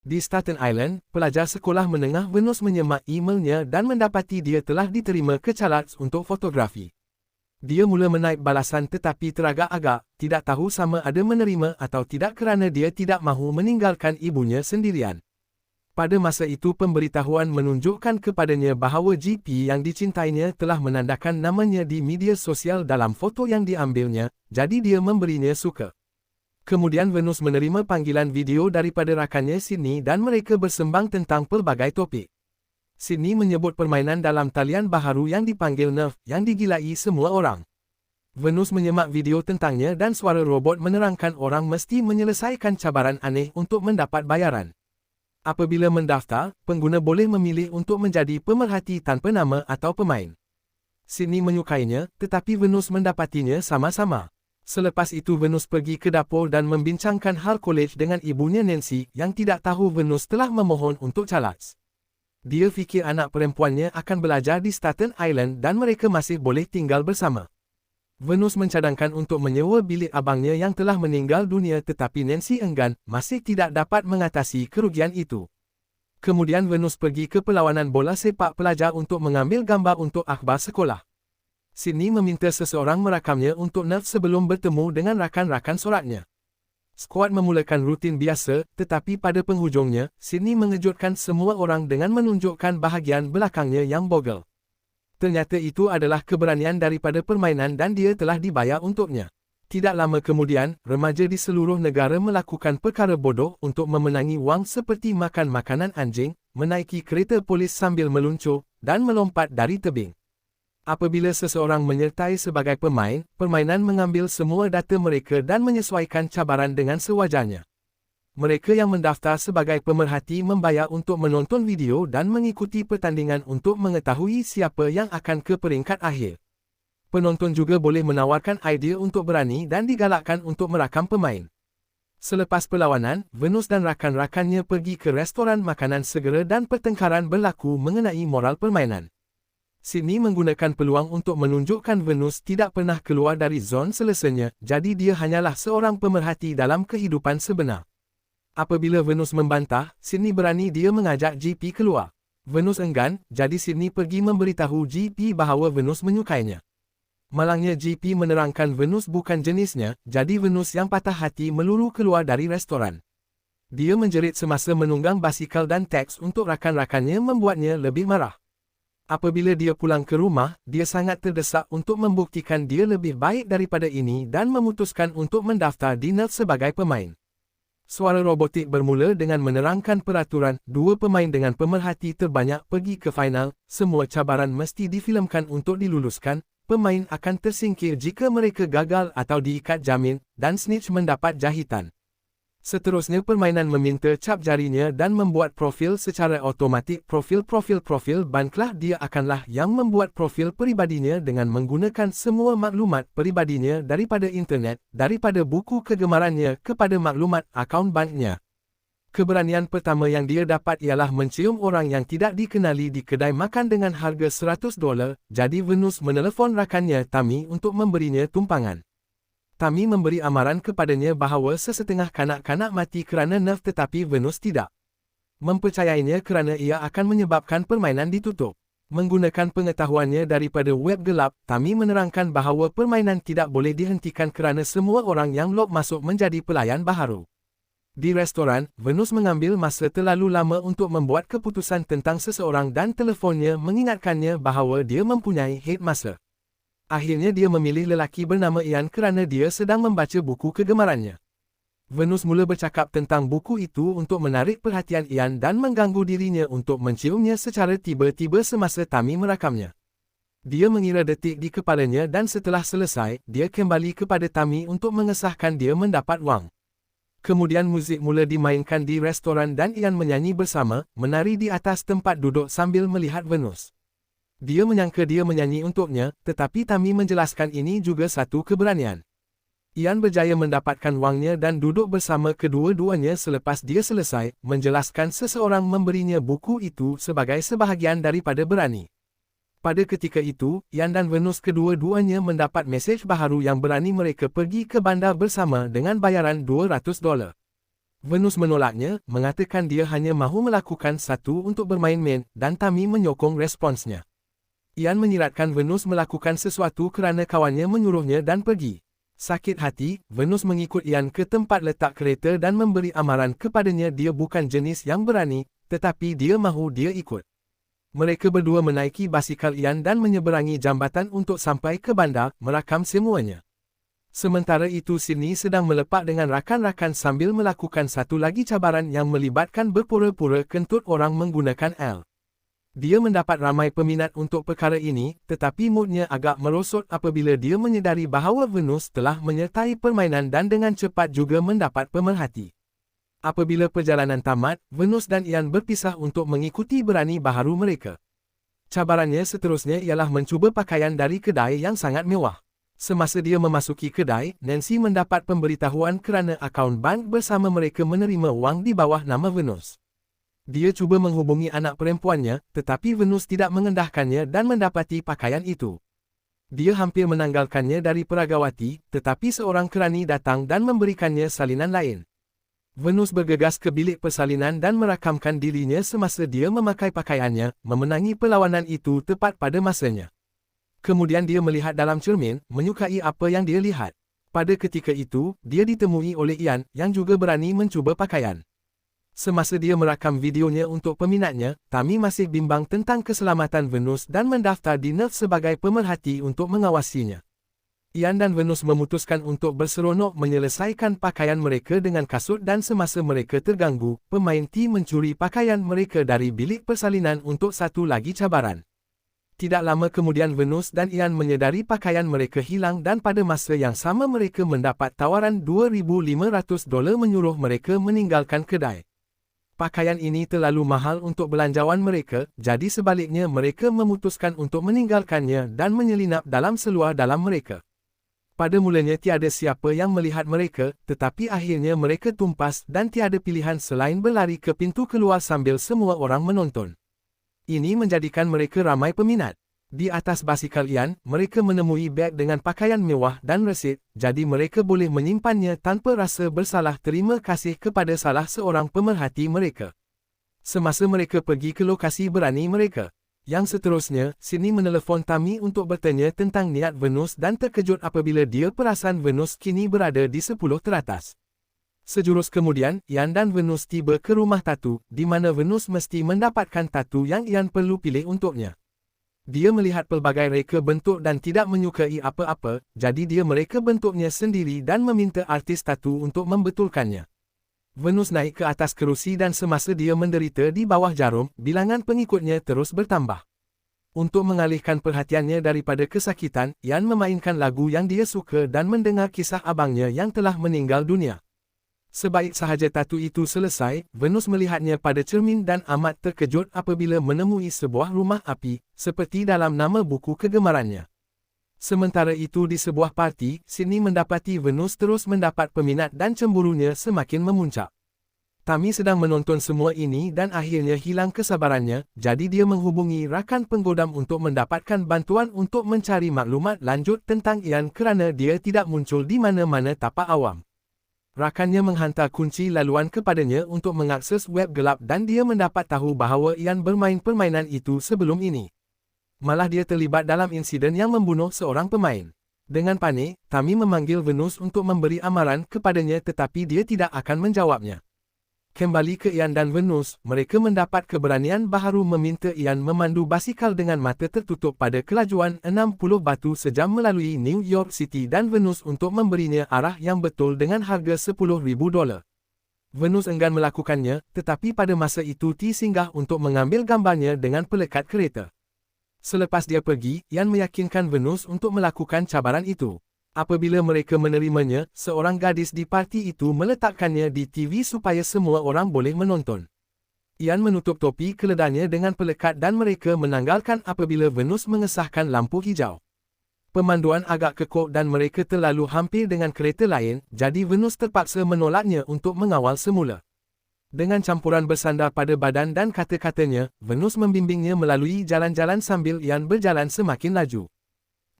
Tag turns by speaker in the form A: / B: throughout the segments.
A: Di Staten Island, pelajar sekolah menengah Venus menyemak emailnya dan mendapati dia telah diterima ke Charlotte untuk fotografi. Dia mula menaik balasan tetapi teragak-agak, tidak tahu sama ada menerima atau tidak kerana dia tidak mahu meninggalkan ibunya sendirian. Pada masa itu pemberitahuan menunjukkan kepadanya bahawa GP yang dicintainya telah menandakan namanya di media sosial dalam foto yang diambilnya, jadi dia memberinya suka. Kemudian Venus menerima panggilan video daripada rakannya Sydney dan mereka bersembang tentang pelbagai topik. Sydney menyebut permainan dalam talian baharu yang dipanggil Nerf yang digilai semua orang. Venus menyemak video tentangnya dan suara robot menerangkan orang mesti menyelesaikan cabaran aneh untuk mendapat bayaran. Apabila mendaftar, pengguna boleh memilih untuk menjadi pemerhati tanpa nama atau pemain. Sydney menyukainya, tetapi Venus mendapatinya sama-sama. Selepas itu Venus pergi ke dapur dan membincangkan hal kolej dengan ibunya Nancy yang tidak tahu Venus telah memohon untuk Charles. Dia fikir anak perempuannya akan belajar di Staten Island dan mereka masih boleh tinggal bersama. Venus mencadangkan untuk menyewa bilik abangnya yang telah meninggal dunia tetapi Nancy enggan, masih tidak dapat mengatasi kerugian itu. Kemudian Venus pergi ke perlawanan bola sepak pelajar untuk mengambil gambar untuk akhbar sekolah. Sydney meminta seseorang merakamnya untuk Nerf sebelum bertemu dengan rakan-rakan soratnya. Skuad memulakan rutin biasa, tetapi pada penghujungnya, Sydney mengejutkan semua orang dengan menunjukkan bahagian belakangnya yang bogel. Ternyata itu adalah keberanian daripada permainan dan dia telah dibayar untuknya. Tidak lama kemudian, remaja di seluruh negara melakukan perkara bodoh untuk memenangi wang seperti makan makanan anjing, menaiki kereta polis sambil meluncur, dan melompat dari tebing. Apabila seseorang menyertai sebagai pemain, permainan mengambil semua data mereka dan menyesuaikan cabaran dengan sewajarnya. Mereka yang mendaftar sebagai pemerhati membayar untuk menonton video dan mengikuti pertandingan untuk mengetahui siapa yang akan ke peringkat akhir. Penonton juga boleh menawarkan idea untuk berani dan digalakkan untuk merakam pemain. Selepas perlawanan, Venus dan rakan-rakannya pergi ke restoran makanan segera dan pertengkaran berlaku mengenai moral permainan. Sydney menggunakan peluang untuk menunjukkan Venus tidak pernah keluar dari zon selesanya, jadi dia hanyalah seorang pemerhati dalam kehidupan sebenar. Apabila Venus membantah, Sydney berani dia mengajak GP keluar. Venus enggan, jadi Sydney pergi memberitahu GP bahawa Venus menyukainya. Malangnya GP menerangkan Venus bukan jenisnya, jadi Venus yang patah hati meluru keluar dari restoran. Dia menjerit semasa menunggang basikal dan teks untuk rakan-rakannya membuatnya lebih marah. Apabila dia pulang ke rumah, dia sangat terdesak untuk membuktikan dia lebih baik daripada ini dan memutuskan untuk mendaftar di NERF sebagai pemain. Suara robotik bermula dengan menerangkan peraturan, dua pemain dengan pemerhati terbanyak pergi ke final, semua cabaran mesti difilmkan untuk diluluskan, pemain akan tersingkir jika mereka gagal atau diikat jamin, dan snitch mendapat jahitan. Seterusnya permainan meminta cap jarinya dan membuat profil secara automatik profil-profil-profil banklah dia akanlah yang membuat profil peribadinya dengan menggunakan semua maklumat peribadinya daripada internet, daripada buku kegemarannya kepada maklumat akaun banknya. Keberanian pertama yang dia dapat ialah mencium orang yang tidak dikenali di kedai makan dengan harga 100 dolar, jadi Venus menelefon rakannya Tami untuk memberinya tumpangan. Tami memberi amaran kepadanya bahawa sesetengah kanak-kanak mati kerana nerf tetapi Venus tidak. Mempercayainya kerana ia akan menyebabkan permainan ditutup. Menggunakan pengetahuannya daripada web gelap, Tami menerangkan bahawa permainan tidak boleh dihentikan kerana semua orang yang log masuk menjadi pelayan baharu. Di restoran, Venus mengambil masa terlalu lama untuk membuat keputusan tentang seseorang dan telefonnya mengingatkannya bahawa dia mempunyai hate masa. Akhirnya dia memilih lelaki bernama Ian kerana dia sedang membaca buku kegemarannya. Venus mula bercakap tentang buku itu untuk menarik perhatian Ian dan mengganggu dirinya untuk menciumnya secara tiba-tiba semasa Tami merakamnya. Dia mengira detik di kepalanya dan setelah selesai, dia kembali kepada Tami untuk mengesahkan dia mendapat wang. Kemudian muzik mula dimainkan di restoran dan Ian menyanyi bersama, menari di atas tempat duduk sambil melihat Venus. Dia menyangka dia menyanyi untuknya, tetapi Tami menjelaskan ini juga satu keberanian. Ian berjaya mendapatkan wangnya dan duduk bersama kedua-duanya selepas dia selesai, menjelaskan seseorang memberinya buku itu sebagai sebahagian daripada berani. Pada ketika itu, Ian dan Venus kedua-duanya mendapat mesej baharu yang berani mereka pergi ke bandar bersama dengan bayaran 200 dolar. Venus menolaknya, mengatakan dia hanya mahu melakukan satu untuk bermain main dan Tami menyokong responsnya. Ian menyiratkan Venus melakukan sesuatu kerana kawannya menyuruhnya dan pergi. Sakit hati, Venus mengikut Ian ke tempat letak kereta dan memberi amaran kepadanya dia bukan jenis yang berani, tetapi dia mahu dia ikut. Mereka berdua menaiki basikal Ian dan menyeberangi jambatan untuk sampai ke bandar, merakam semuanya. Sementara itu Sydney sedang melepak dengan rakan-rakan sambil melakukan satu lagi cabaran yang melibatkan berpura-pura kentut orang menggunakan L. Dia mendapat ramai peminat untuk perkara ini, tetapi moodnya agak merosot apabila dia menyedari bahawa Venus telah menyertai permainan dan dengan cepat juga mendapat pemerhati. Apabila perjalanan tamat, Venus dan Ian berpisah untuk mengikuti berani baharu mereka. Cabarannya seterusnya ialah mencuba pakaian dari kedai yang sangat mewah. Semasa dia memasuki kedai, Nancy mendapat pemberitahuan kerana akaun bank bersama mereka menerima wang di bawah nama Venus. Dia cuba menghubungi anak perempuannya, tetapi Venus tidak mengendahkannya dan mendapati pakaian itu. Dia hampir menanggalkannya dari peragawati, tetapi seorang kerani datang dan memberikannya salinan lain. Venus bergegas ke bilik persalinan dan merakamkan dirinya semasa dia memakai pakaiannya, memenangi perlawanan itu tepat pada masanya. Kemudian dia melihat dalam cermin, menyukai apa yang dia lihat. Pada ketika itu, dia ditemui oleh Ian, yang juga berani mencuba pakaian. Semasa dia merakam videonya untuk peminatnya, Tami masih bimbang tentang keselamatan Venus dan mendaftar di NERF sebagai pemerhati untuk mengawasinya. Ian dan Venus memutuskan untuk berseronok menyelesaikan pakaian mereka dengan kasut dan semasa mereka terganggu, pemain T mencuri pakaian mereka dari bilik persalinan untuk satu lagi cabaran. Tidak lama kemudian Venus dan Ian menyedari pakaian mereka hilang dan pada masa yang sama mereka mendapat tawaran 2,500 dolar menyuruh mereka meninggalkan kedai. Pakaian ini terlalu mahal untuk belanjawan mereka, jadi sebaliknya mereka memutuskan untuk meninggalkannya dan menyelinap dalam seluar dalam mereka. Pada mulanya tiada siapa yang melihat mereka, tetapi akhirnya mereka tumpas dan tiada pilihan selain berlari ke pintu keluar sambil semua orang menonton. Ini menjadikan mereka ramai peminat. Di atas basikal Ian, mereka menemui beg dengan pakaian mewah dan resit, jadi mereka boleh menyimpannya tanpa rasa bersalah terima kasih kepada salah seorang pemerhati mereka. Semasa mereka pergi ke lokasi berani mereka. Yang seterusnya, Sydney menelefon Tami untuk bertanya tentang niat Venus dan terkejut apabila dia perasan Venus kini berada di 10 teratas. Sejurus kemudian, Ian dan Venus tiba ke rumah Tatu, di mana Venus mesti mendapatkan Tatu yang Ian perlu pilih untuknya. Dia melihat pelbagai reka bentuk dan tidak menyukai apa-apa, jadi dia mereka bentuknya sendiri dan meminta artis Tatu untuk membetulkannya. Venus naik ke atas kerusi dan semasa dia menderita di bawah jarum, bilangan pengikutnya terus bertambah. Untuk mengalihkan perhatiannya daripada kesakitan, Ian memainkan lagu yang dia suka dan mendengar kisah abangnya yang telah meninggal dunia. Sebaik sahaja tatu itu selesai, Venus melihatnya pada cermin dan amat terkejut apabila menemui sebuah rumah api, seperti dalam nama buku kegemarannya. Sementara itu di sebuah parti, Sydney mendapati Venus terus mendapat peminat dan cemburunya semakin memuncak. Tami sedang menonton semua ini dan akhirnya hilang kesabarannya, jadi dia menghubungi rakan penggodam untuk mendapatkan bantuan untuk mencari maklumat lanjut tentang Ian kerana dia tidak muncul di mana-mana tapak awam. Rakannya menghantar kunci laluan kepadanya untuk mengakses web gelap dan dia mendapat tahu bahawa Ian bermain permainan itu sebelum ini. Malah dia terlibat dalam insiden yang membunuh seorang pemain. Dengan panik, Tami memanggil Venus untuk memberi amaran kepadanya tetapi dia tidak akan menjawabnya. Kembali ke Ian dan Venus, mereka mendapat keberanian baharu meminta Ian memandu basikal dengan mata tertutup pada kelajuan 60 batu sejam melalui New York City dan Venus untuk memberinya arah yang betul dengan harga 10,000 dolar. Venus enggan melakukannya, tetapi pada masa itu T singgah untuk mengambil gambarnya dengan pelekat kereta. Selepas dia pergi, Ian meyakinkan Venus untuk melakukan cabaran itu. Apabila mereka menerimanya, seorang gadis di parti itu meletakkannya di TV supaya semua orang boleh menonton. Ian menutup topi keledanya dengan pelekat dan mereka menanggalkan apabila Venus mengesahkan lampu hijau. Pemanduan agak kekok dan mereka terlalu hampir dengan kereta lain, jadi Venus terpaksa menolaknya untuk mengawal semula. Dengan campuran bersandar pada badan dan kata-katanya, Venus membimbingnya melalui jalan-jalan sambil Ian berjalan semakin laju.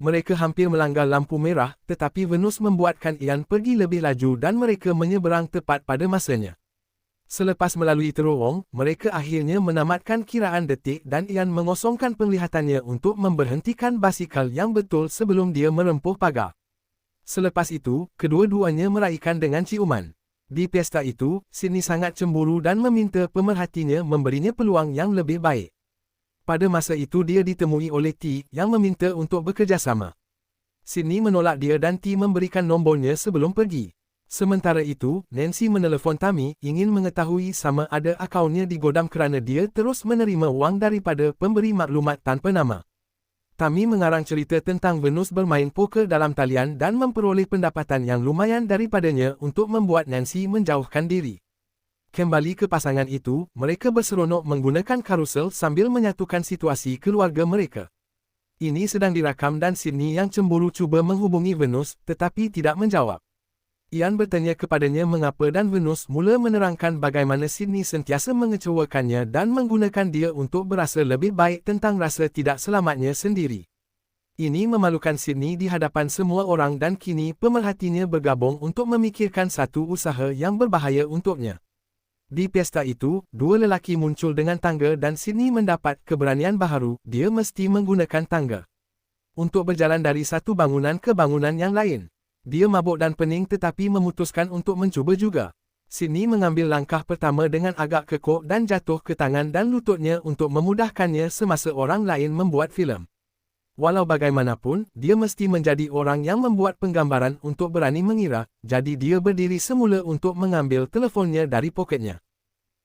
A: Mereka hampir melanggar lampu merah, tetapi Venus membuatkan Ian pergi lebih laju dan mereka menyeberang tepat pada masanya. Selepas melalui terowong, mereka akhirnya menamatkan kiraan detik dan Ian mengosongkan penglihatannya untuk memberhentikan basikal yang betul sebelum dia merempuh pagar. Selepas itu, kedua-duanya meraihkan dengan ciuman. Di pesta itu, Sydney sangat cemburu dan meminta pemerhatinya memberinya peluang yang lebih baik. Pada masa itu dia ditemui oleh T yang meminta untuk bekerjasama. Sydney menolak dia dan T memberikan nombornya sebelum pergi. Sementara itu, Nancy menelefon Tammy ingin mengetahui sama ada akaunnya digodam kerana dia terus menerima wang daripada pemberi maklumat tanpa nama. Tammy mengarang cerita tentang Venus bermain poker dalam talian dan memperoleh pendapatan yang lumayan daripadanya untuk membuat Nancy menjauhkan diri. Kembali ke pasangan itu, mereka berseronok menggunakan karusel sambil menyatukan situasi keluarga mereka. Ini sedang dirakam dan Sydney yang cemburu cuba menghubungi Venus tetapi tidak menjawab. Ian bertanya kepadanya mengapa dan Venus mula menerangkan bagaimana Sydney sentiasa mengecewakannya dan menggunakan dia untuk berasa lebih baik tentang rasa tidak selamatnya sendiri. Ini memalukan Sydney di hadapan semua orang dan kini pemerhatinya bergabung untuk memikirkan satu usaha yang berbahaya untuknya. Di pesta itu, dua lelaki muncul dengan tangga dan Sydney mendapat keberanian baharu, dia mesti menggunakan tangga. Untuk berjalan dari satu bangunan ke bangunan yang lain. Dia mabuk dan pening tetapi memutuskan untuk mencuba juga. Sydney mengambil langkah pertama dengan agak kekok dan jatuh ke tangan dan lututnya untuk memudahkannya semasa orang lain membuat filem. Walau bagaimanapun, dia mesti menjadi orang yang membuat penggambaran untuk berani mengira, jadi dia berdiri semula untuk mengambil telefonnya dari poketnya.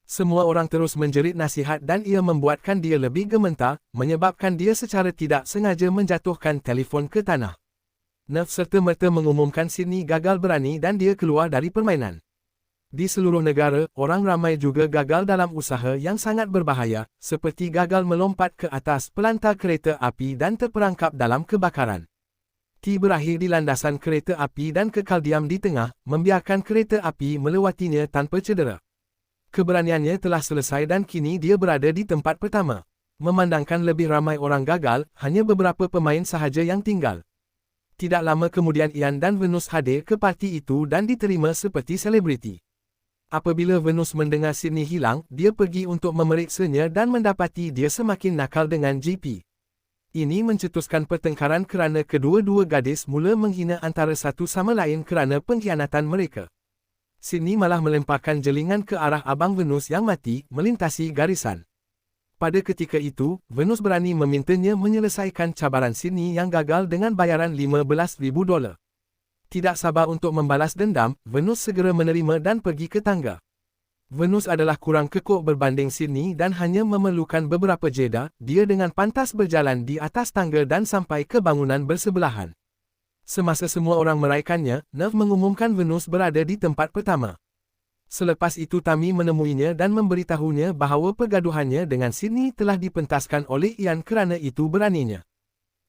A: Semua orang terus menjerit nasihat dan ia membuatkan dia lebih gementar, menyebabkan dia secara tidak sengaja menjatuhkan telefon ke tanah. Nerf serta-merta mengumumkan Sydney gagal berani dan dia keluar dari permainan. Di seluruh negara, orang ramai juga gagal dalam usaha yang sangat berbahaya, seperti gagal melompat ke atas pelantar kereta api dan terperangkap dalam kebakaran. T berakhir di landasan kereta api dan kekal diam di tengah, membiarkan kereta api melewatinya tanpa cedera. Keberaniannya telah selesai dan kini dia berada di tempat pertama. Memandangkan lebih ramai orang gagal, hanya beberapa pemain sahaja yang tinggal. Tidak lama kemudian Ian dan Venus hadir ke parti itu dan diterima seperti selebriti. Apabila Venus mendengar Sydney hilang, dia pergi untuk memeriksanya dan mendapati dia semakin nakal dengan GP. Ini mencetuskan pertengkaran kerana kedua-dua gadis mula menghina antara satu sama lain kerana pengkhianatan mereka. Sydney malah melemparkan jelingan ke arah Abang Venus yang mati, melintasi garisan. Pada ketika itu, Venus berani memintanya menyelesaikan cabaran Sydney yang gagal dengan bayaran 15,000 dolar. Tidak sabar untuk membalas dendam, Venus segera menerima dan pergi ke tangga. Venus adalah kurang kekok berbanding Sydney dan hanya memerlukan beberapa jeda, dia dengan pantas berjalan di atas tangga dan sampai ke bangunan bersebelahan. Semasa semua orang meraihkannya, Nerv mengumumkan Venus berada di tempat pertama. Selepas itu Tami menemuinya dan memberitahunya bahawa pergaduhannya dengan Sydney telah dipentaskan oleh Ian kerana itu beraninya.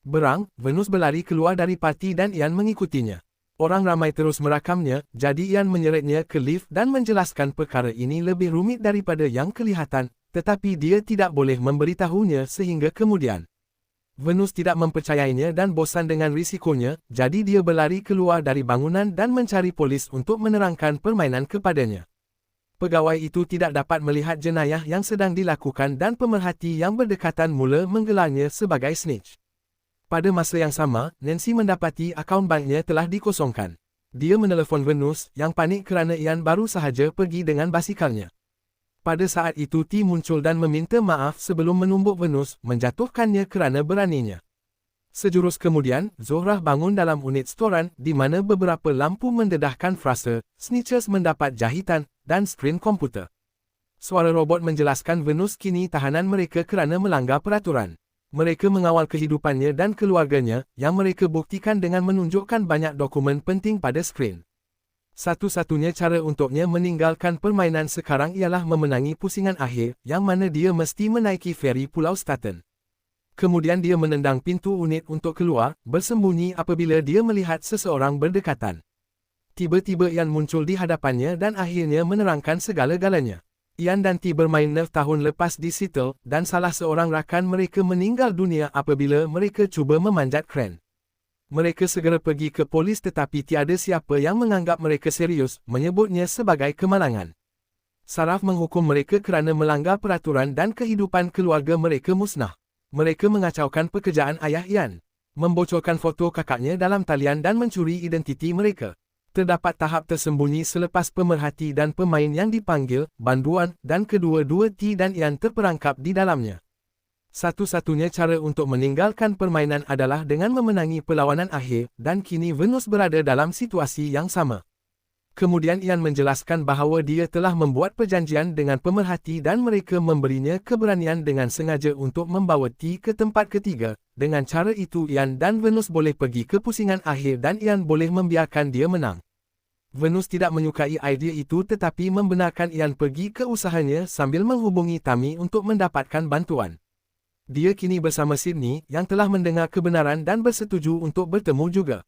A: Berang, Venus berlari keluar dari parti dan Ian mengikutinya. Orang ramai terus merakamnya, jadi Ian menyeretnya ke lift dan menjelaskan perkara ini lebih rumit daripada yang kelihatan, tetapi dia tidak boleh memberitahunya sehingga kemudian. Venus tidak mempercayainya dan bosan dengan risikonya, jadi dia berlari keluar dari bangunan dan mencari polis untuk menerangkan permainan kepadanya. Pegawai itu tidak dapat melihat jenayah yang sedang dilakukan dan pemerhati yang berdekatan mula menggelarnya sebagai snitch. Pada masa yang sama, Nancy mendapati akaun banknya telah dikosongkan. Dia menelefon Venus, yang panik kerana Ian baru sahaja pergi dengan basikalnya. Pada saat itu T muncul dan meminta maaf sebelum menumbuk Venus, menjatuhkannya kerana beraninya. Sejurus kemudian, Zohrah bangun dalam unit storan di mana beberapa lampu mendedahkan frasa, snitches mendapat jahitan, dan skrin komputer. Suara robot menjelaskan Venus kini tahanan mereka kerana melanggar peraturan. Mereka mengawal kehidupannya dan keluarganya, yang mereka buktikan dengan menunjukkan banyak dokumen penting pada skrin. Satu-satunya cara untuknya meninggalkan permainan sekarang ialah memenangi pusingan akhir, yang mana dia mesti menaiki feri Pulau Staten. Kemudian dia menendang pintu unit untuk keluar, bersembunyi apabila dia melihat seseorang berdekatan. Tiba-tiba Ian muncul di hadapannya dan akhirnya menerangkan segala-galanya. Ian dan T bermain nerf tahun lepas di Seattle, dan salah seorang rakan mereka meninggal dunia apabila mereka cuba memanjat kren. Mereka segera pergi ke polis tetapi tiada siapa yang menganggap mereka serius, menyebutnya sebagai kemalangan. Saraf menghukum mereka kerana melanggar peraturan dan kehidupan keluarga mereka musnah. Mereka mengacaukan pekerjaan ayah Ian, membocorkan foto kakaknya dalam talian dan mencuri identiti mereka. Terdapat tahap tersembunyi selepas pemerhati dan pemain yang dipanggil, banduan, dan kedua-dua T dan Ian terperangkap di dalamnya. Satu-satunya cara untuk meninggalkan permainan adalah dengan memenangi perlawanan akhir dan kini Venus berada dalam situasi yang sama. Kemudian Ian menjelaskan bahawa dia telah membuat perjanjian dengan pemerhati dan mereka memberinya keberanian dengan sengaja untuk membawa T ke tempat ketiga. Dengan cara itu Ian dan Venus boleh pergi ke pusingan akhir dan Ian boleh membiarkan dia menang. Venus tidak menyukai idea itu tetapi membenarkan Ian pergi ke usahanya sambil menghubungi Tami untuk mendapatkan bantuan. Dia kini bersama Sydney yang telah mendengar kebenaran dan bersetuju untuk bertemu juga.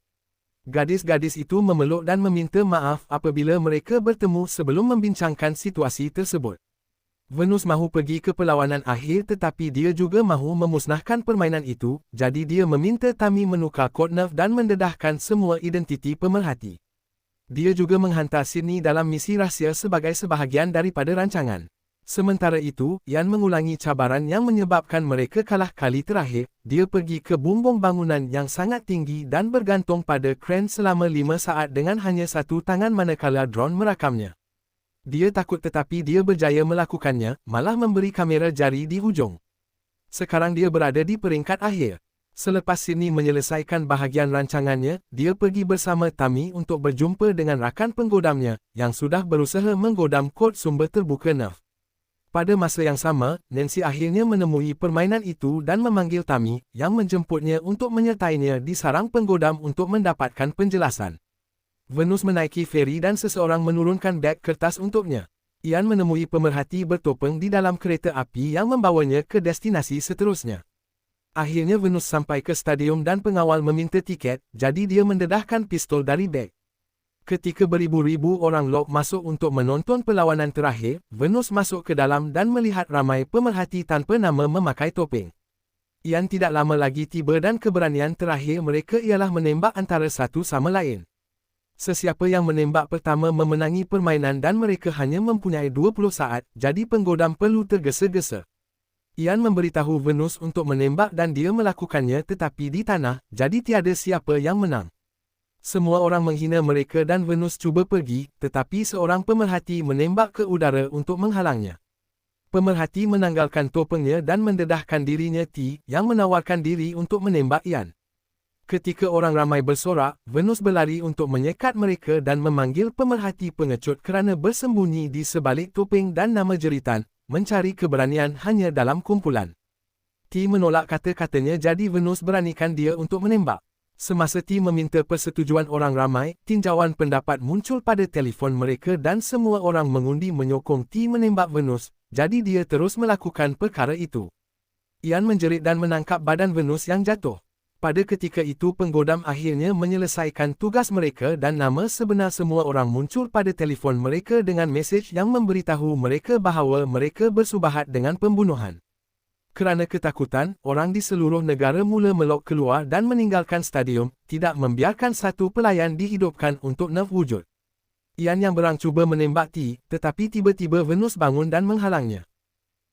A: Gadis-gadis itu memeluk dan meminta maaf apabila mereka bertemu sebelum membincangkan situasi tersebut. Venus mahu pergi ke perlawanan akhir tetapi dia juga mahu memusnahkan permainan itu, jadi dia meminta Tami menukar kod nerf dan mendedahkan semua identiti pemerhati. Dia juga menghantar Sydney dalam misi rahsia sebagai sebahagian daripada rancangan. Sementara itu, Yan mengulangi cabaran yang menyebabkan mereka kalah kali terakhir. Dia pergi ke bumbung bangunan yang sangat tinggi dan bergantung pada kren selama lima saat dengan hanya satu tangan manakala drone merakamnya. Dia takut tetapi dia berjaya melakukannya, malah memberi kamera jari di hujung. Sekarang dia berada di peringkat akhir. Selepas Sydney menyelesaikan bahagian rancangannya, dia pergi bersama Tami untuk berjumpa dengan rakan penggodamnya, yang sudah berusaha menggodam kod sumber terbuka Nerf. Pada masa yang sama, Nancy akhirnya menemui permainan itu dan memanggil Tami, yang menjemputnya untuk menyertainya di sarang penggodam untuk mendapatkan penjelasan. Venus menaiki feri dan seseorang menurunkan beg kertas untuknya. Ian menemui pemerhati bertopeng di dalam kereta api yang membawanya ke destinasi seterusnya. Akhirnya Venus sampai ke stadium dan pengawal meminta tiket, jadi dia mendedahkan pistol dari beg. Ketika beribu-ribu orang lok masuk untuk menonton perlawanan terakhir, Venus masuk ke dalam dan melihat ramai pemerhati tanpa nama memakai topeng. Ian tidak lama lagi tiba dan keberanian terakhir mereka ialah menembak antara satu sama lain. Sesiapa yang menembak pertama memenangi permainan dan mereka hanya mempunyai 20 saat, jadi penggodam perlu tergesa-gesa. Ian memberitahu Venus untuk menembak dan dia melakukannya tetapi di tanah, jadi tiada siapa yang menang. Semua orang menghina mereka dan Venus cuba pergi, tetapi seorang pemerhati menembak ke udara untuk menghalangnya. Pemerhati menanggalkan topengnya dan mendedahkan dirinya T yang menawarkan diri untuk menembak Ian. Ketika orang ramai bersorak, Venus berlari untuk menyekat mereka dan memanggil pemerhati pengecut kerana bersembunyi di sebalik topeng dan nama jeritan, mencari keberanian hanya dalam kumpulan. T menolak kata-katanya jadi Venus beranikan dia untuk menembak. Semasa T meminta persetujuan orang ramai, tinjauan pendapat muncul pada telefon mereka dan semua orang mengundi menyokong T menembak Venus, jadi dia terus melakukan perkara itu. Ian menjerit dan menangkap badan Venus yang jatuh. Pada ketika itu penggodam akhirnya menyelesaikan tugas mereka dan nama sebenar semua orang muncul pada telefon mereka dengan mesej yang memberitahu mereka bahawa mereka bersubahat dengan pembunuhan. Kerana ketakutan, orang di seluruh negara mula melok keluar dan meninggalkan stadium, tidak membiarkan satu pelayan dihidupkan untuk nerf wujud. Ian yang berang cuba menembak T, tetapi tiba-tiba Venus bangun dan menghalangnya.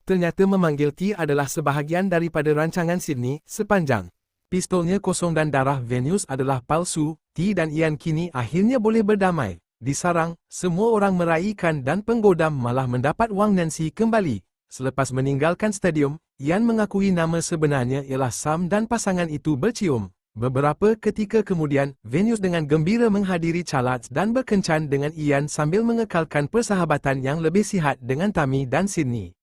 A: Ternyata memanggil T adalah sebahagian daripada rancangan Sydney, sepanjang. Pistolnya kosong dan darah Venus adalah palsu, T dan Ian kini akhirnya boleh berdamai. Disarang, semua orang meraihkan dan penggodam malah mendapat wang Nancy kembali. Selepas meninggalkan stadium, Ian mengakui nama sebenarnya ialah Sam dan pasangan itu bercium. Beberapa ketika kemudian, Venus dengan gembira menghadiri Charlotte dan berkencan dengan Ian sambil mengekalkan persahabatan yang lebih sihat dengan Tammy dan Sydney.